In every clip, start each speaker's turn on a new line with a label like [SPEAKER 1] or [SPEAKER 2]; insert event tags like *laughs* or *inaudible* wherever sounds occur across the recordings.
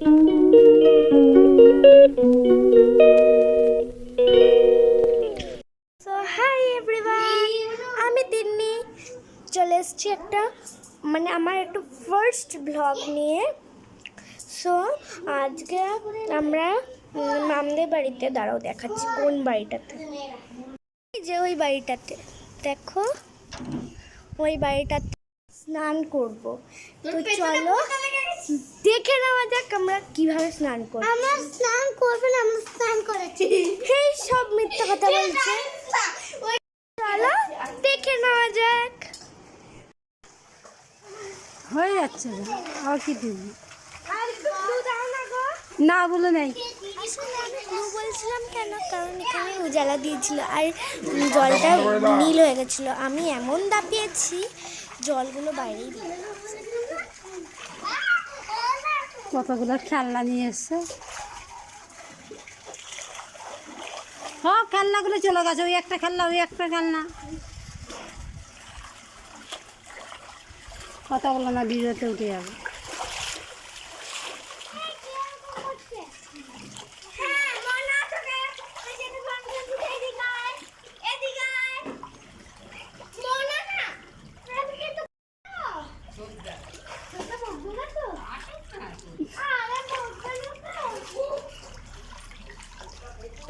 [SPEAKER 1] So hi everyone আমি তিন্নি। চলে এসেছি একটা মানে আমার একটু ফার্স্ট ব্লগ নিয়ে। সো আজকে আমরা মামদের বাড়িতে দাঁড়াও দেখাচ্ছি, কোন বাড়িটাতে। যে ওই বাড়িটাতে, দেখো। ওই বাড়িটাতে স্নান করব। তো চলো দেখে নেওয়া যাক আমরা কীভাবে স্নান করব।
[SPEAKER 2] আমরা স্নান করব না আমরা স্নান করেছি।
[SPEAKER 1] এই সব মিথ্যা কথা বলছে। চলো দেখে নেওয়া যাক।
[SPEAKER 3] হয়ে যাচ্ছে না। আর কি দিবি?
[SPEAKER 1] না গো।
[SPEAKER 3] না বলে নেই।
[SPEAKER 1] বলছিলাম কেন? কারণ এখানে উজালা দিয়েছিল আর জলটা নীল হয়ে গেছিল। আমি এমন দাপিয়েছি জলগুলো বাইরে
[SPEAKER 3] কতগুলো খেলনা নিয়ে এসছে? হ খেলনাগুলো চলে গেছে। ওই একটা খেলনা, ওই একটা খেলনা। কতগুলো না ভিডিওতে উঠে যাবে।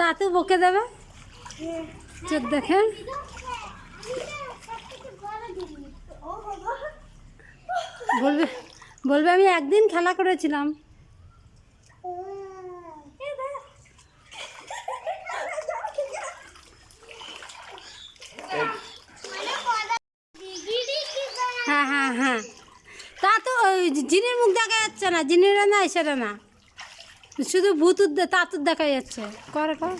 [SPEAKER 3] তাতে বকে দেবে চোখ দেখে। বলবে বলবে আমি একদিন খেলা করেছিলাম। হ্যাঁ হ্যাঁ হ্যাঁ। তা তো ওই জিনের মুখ দেখা যাচ্ছে না, জিনের না সেটা না। শুধু ভূতুর তাতুর দেখা যাচ্ছে। করে কর।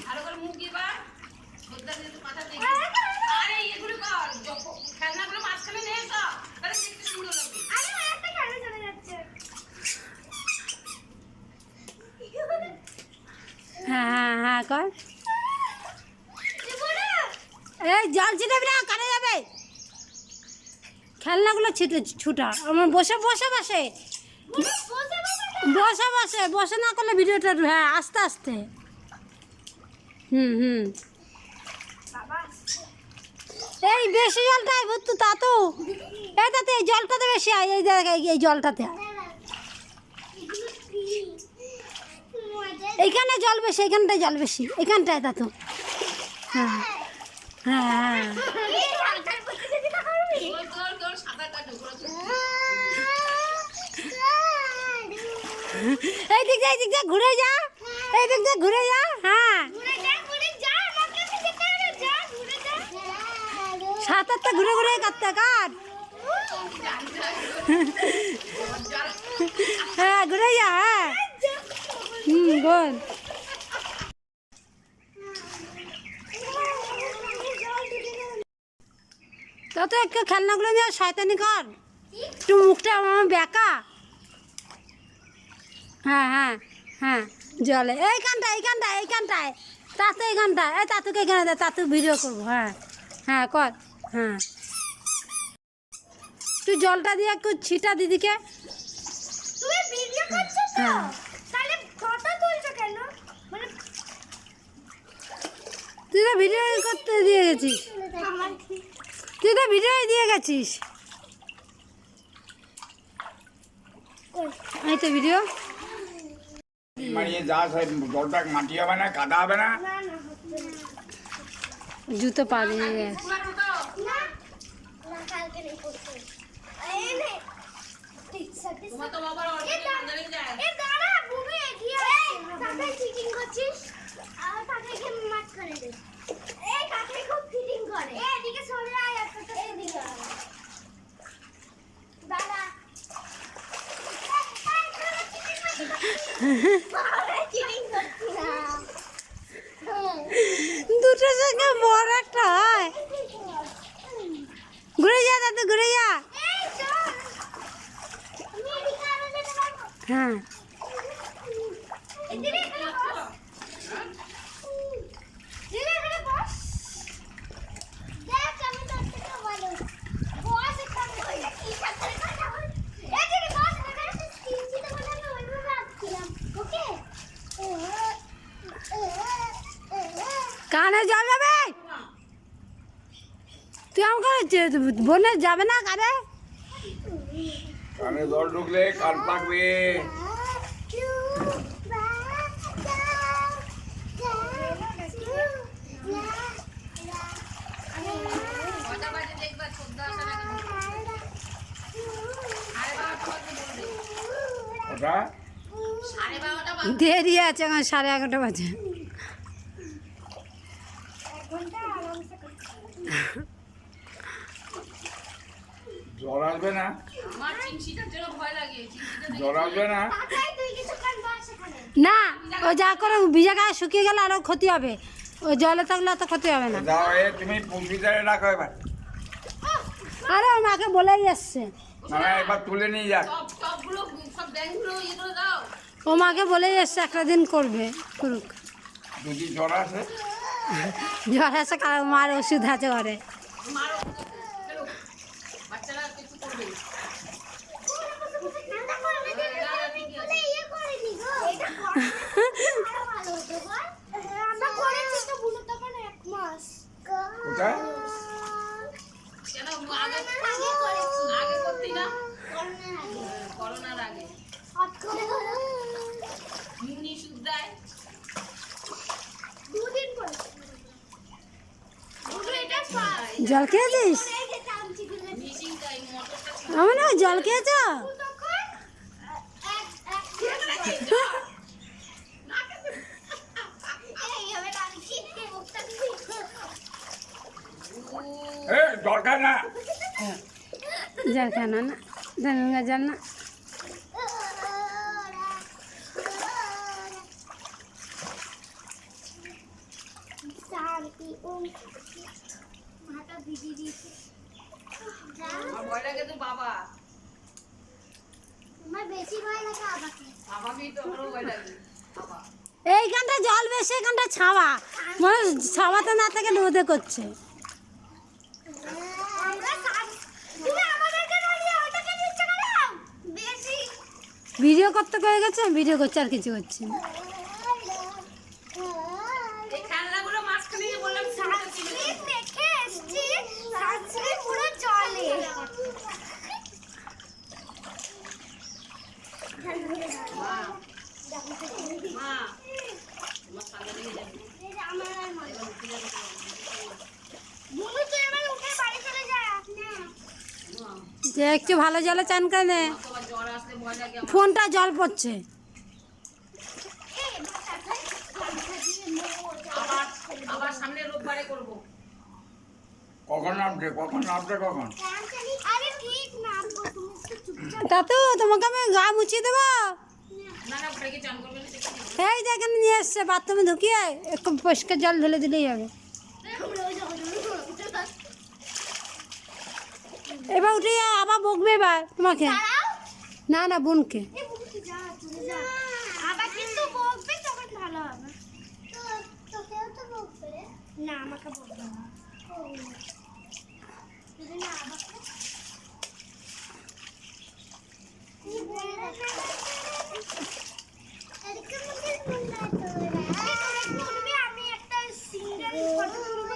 [SPEAKER 3] হ্যাঁ হ্যাঁ হ্যাঁ কর। এই জল ছিটাবি না কানে যাবে। খেলনাগুলো ছিটে ছুটা। আমার বসে। বসে বসে বসে বসে বসে না করলে ভিডিওটা হ্যাঁ আস্তে আস্তে। হুম হুম। এই বেশি জলটাই ভর্তু তা তো এটাতে এই জলটাতে বেশি আয়, এই দেখ এই- জলটাতে এইখানে জল বেশি, এইখানটায় জল বেশি, এইখানটায় তা তো। হ্যাঁ হ্যাঁ। এই দিক এই দিক দিয়ে ঘুরে যা। এই দিক দিয়ে ঘুরে যা হ্যাঁ। সাত আটটা ঘুরে ঘুরে কাটতে কাট হ্যাঁ ঘুরে যা হ্যাঁ। হুম গোল তত একটু খেলনাগুলো নিয়ে শয়তানি কর। একটু মুখটা আমার বেকা। হ্যাঁ হ্যাঁ হ্যাঁ। জলে। এইখানটায় এইখানটায় এইখানটায় তাতু এইখানটায় এই তাতুকে এখানে দে তাতু ভিডিও করব হ্যাঁ। হ্যাঁ কর। হ্যাঁ। তুই জলটা দিয়ে একটু ছিটা দিদিকে। হ্যাঁ।
[SPEAKER 1] মানে
[SPEAKER 3] তুই তো ভিডিও করতে দিয়ে গেছিস। তুই তো ভিডিও দিয়ে গেছিস। এই তো ভিডিও।
[SPEAKER 4] মারিয়ে যা সব জলটা মাটি হবে না কাদা হবে না
[SPEAKER 1] না না হচ্ছে না
[SPEAKER 3] জুতো পা দিয়ে গেছে
[SPEAKER 1] না না কালকে নেই করতে এই নে এ দা- এ দাঁড়া, বুবি এগিয়ে আসছে। তাকে চিটিং করছিস? Pega, amor!
[SPEAKER 3] কানে জল যাবে তুই আমাকে বোনের যাবে না কানে?
[SPEAKER 4] কানে জল ঢুকলে কান পাকবে।
[SPEAKER 3] দেরি আছে এখন সাড়ে এগারোটা বাজে
[SPEAKER 4] জল আসবে না। আসবে না।
[SPEAKER 3] না ও যা করে ভিজা গায়ে শুকিয়ে গেলে আরও ক্ষতি হবে। ও জলে থাকলে অত ক্ষতি হবে না।
[SPEAKER 4] যাও এ তুমি রাখো এবার।
[SPEAKER 3] আরে ওর মাকে বলেই এসছে
[SPEAKER 4] না এবার তুলে নিয়ে যাক
[SPEAKER 3] ও মাকে বলেই এসছে একটা দিন করবে করুক।
[SPEAKER 4] যদি জ্বর আসে?
[SPEAKER 3] জ্বর আছে কারও মার ওষুধ আছে ঘরে
[SPEAKER 1] আমরা করেছি তো বুনো তখন এক মাস
[SPEAKER 4] কোথায়
[SPEAKER 1] দুদিন করেছি দুটো এটা
[SPEAKER 3] জল খেয়েছিস? আমার না জল খেয়েছ
[SPEAKER 1] তখন এক এক এই হবে টানছি মুখটা
[SPEAKER 3] এইখানটা জল বেশি এখানটা ছাওয়া। মনে ছাওয়াতে না থেকে রোদে করছে
[SPEAKER 1] আমরা শান- তুমি আমাদেরকে নড়িয়ে ওটাকে নিচ্ছে কেন? বেশি
[SPEAKER 3] ভিডিও করতে করে গেছে ভিডিও করছে আর কিছু করছে না। একটু ভালো জলে চান করে নে। ফোনটা জল পড়ছে।
[SPEAKER 4] কখন নামছে কখন নামছে কখন
[SPEAKER 1] আরে ঠিক না তুমি চুপচাপ
[SPEAKER 3] তা তো তোমাকে আমি গা মুছিয়ে দেবো? এই যে এখানে নিয়ে এসছে বাথরুমে ঢুকিয়ে একটু পরিষ্কার জল ঢেলে দিলেই হবে। এবার উঠে আবার বকবে এবার তোমাকে। না না বোনকে
[SPEAKER 1] না আমাকে বলবে না চলে যা আবার কিন্তু বকবে তখন ভালো হবে তোকেও তো বকবে না আমাকে বকবে না যদি না আমাকে আমি একটা সিঙ্গেল ফটো তুলবো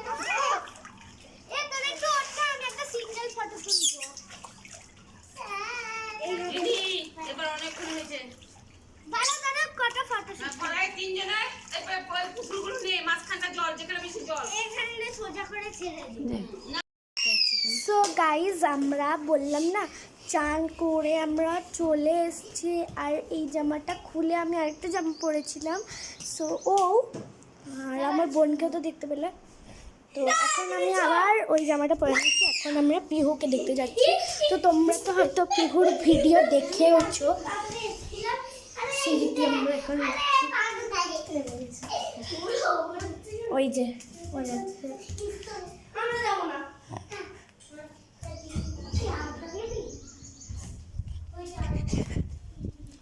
[SPEAKER 1] এ তোর একটু ওঠা আমি একটা সিঙ্গেল ফটো তুলবো
[SPEAKER 5] এবার অনেকক্ষণ হয়েছে
[SPEAKER 1] ভালো দাদা কটা ফটো
[SPEAKER 5] প্রায় তিনজনের এবার পুকুরগুলো নিয়ে মাঝখানটা জল যেখানে বেশি জল
[SPEAKER 1] এখানে সোজা করে ছেড়ে দিই সো গাইজ আমরা বললাম না, চান করে আমরা চলে এসেছি আর এই জামাটা খুলে আমি আরেকটা জামা পরেছিলাম। সো ও আর আমার বোনকেও তো দেখতে পেলে। তো এখন আমি আবার ওই জামাটা পরে নিচ্ছি এখন আমরা পিহুকে দেখতে যাচ্ছি। তো তোমরা তো হয়তো পিহুর ভিডিও দেখেওছো। সেইটি আমরা এখন ওই যে, ওই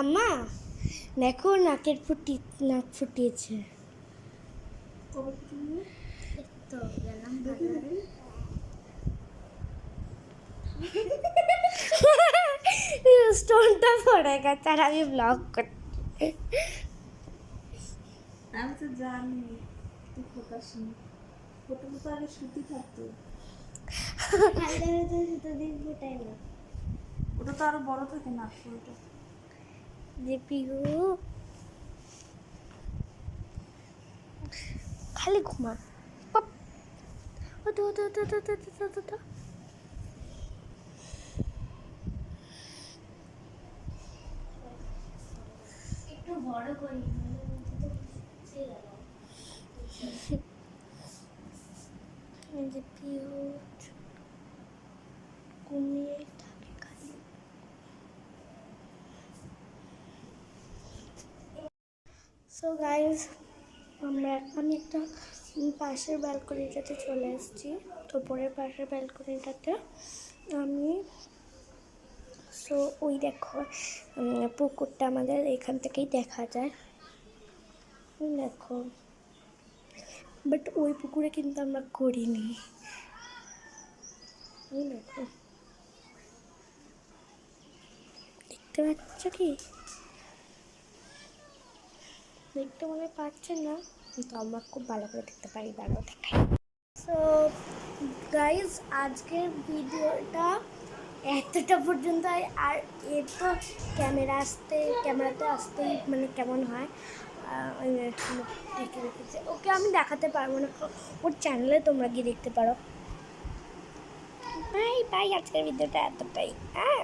[SPEAKER 1] কাম্মা দেখো নাকের ফুটি নাক ফুটিয়েছে। স্টোনটা পড়ে গেছে আর আমি ব্লগ করছি
[SPEAKER 6] আমি তো জানি তুই ফোকাস ফোটো তো আগে সুতি থাকতো।
[SPEAKER 2] হালদারে তো দিয়ে ফুটাই না
[SPEAKER 6] ওটা তো আরও বড় থাকে না ফুলটা।
[SPEAKER 1] খালি ঘুমা
[SPEAKER 2] বড় করি *laughs*
[SPEAKER 1] সো গাইজ আমরা আমি একটা পাশের ব্যালকনিটাতে চলে এসেছি। তো পরের পাশের ব্যালকনিটাতে আমি সো ওই দেখো পুকুরটা আমাদের এখান থেকেই দেখা যায়। দেখো। বাট ওই পুকুরে কিন্তু আমরা করিনি দেখো। দেখতে পাচ্ছ কি? দেখতে মনে হয় পাচ্ছে না, কিন্তু আমরা খুব ভালো করে দেখতে পারি, দাঁড়াও দেখাই। সো গাইজ আজকের ভিডিওটা এতটা পর্যন্ত হয় আর এর তো ক্যামেরা আসতে ক্যামেরাতে আসতেই মানে কেমন হয় ওই রেখেছে ওকে আমি দেখাতে পারব না, ওর চ্যানেলে তোমরা গিয়ে দেখতে পারো। বাই বাই, আজকের ভিডিওটা এতটাই হ্যাঁ?